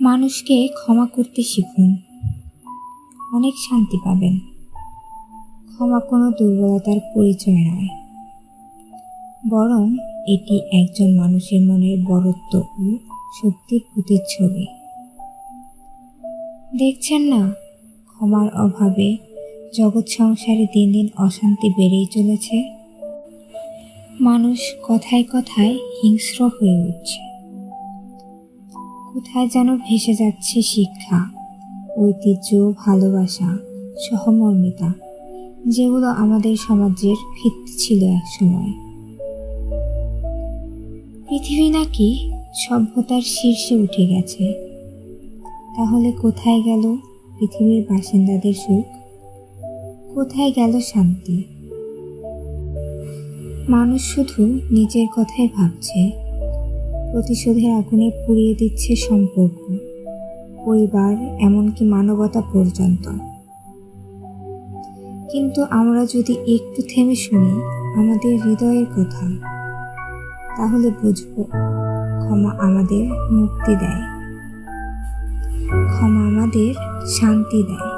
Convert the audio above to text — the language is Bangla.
মানুষকে ক্ষমা করতে শিখুন। অনেক শান্তি পাবেন। ক্ষমা কোনো দুর্বলতার পরিচয় নয়। বরং এটি একজন মানুষের মনের বড়ত্ব ও শক্তির প্রতিচ্ছবি। দেখছেন না, ক্ষমার অভাবে জগৎ সংসারে দিন দিন অশান্তি বেড়েই চলেছে? মানুষ কথায় কথায় হিংস্র হয়ে উঠছে। কোথায় যেন ভেসে যাচ্ছে শিক্ষা, ঐতিহ্য, ভালোবাসা, সহমর্মিতা, যেগুলো আমাদের সমাজের ভিত্তি ছিল এক সময় পৃথিবী নাকি সভ্যতার শীর্ষে উঠে গেছে। তাহলে কোথায় গেল পৃথিবীর বাসিন্দাদের সুখ? কোথায় গেল শান্তি? মানুষ শুধু নিজের কথাই ভাবছে। প্রতিশোধের আগুনে পুড়িয়ে দিচ্ছে সম্পর্ক। পরিবার, এমনকি মানবতা পর্যন্ত। কিন্তু আমরা যদি একটু থেমে শুনি, আমাদের হৃদয়ের কথা, তাহলে বুঝব, ক্ষমা আমাদের মুক্তি দেয়। ক্ষমা আমাদের শান্তি দেয়।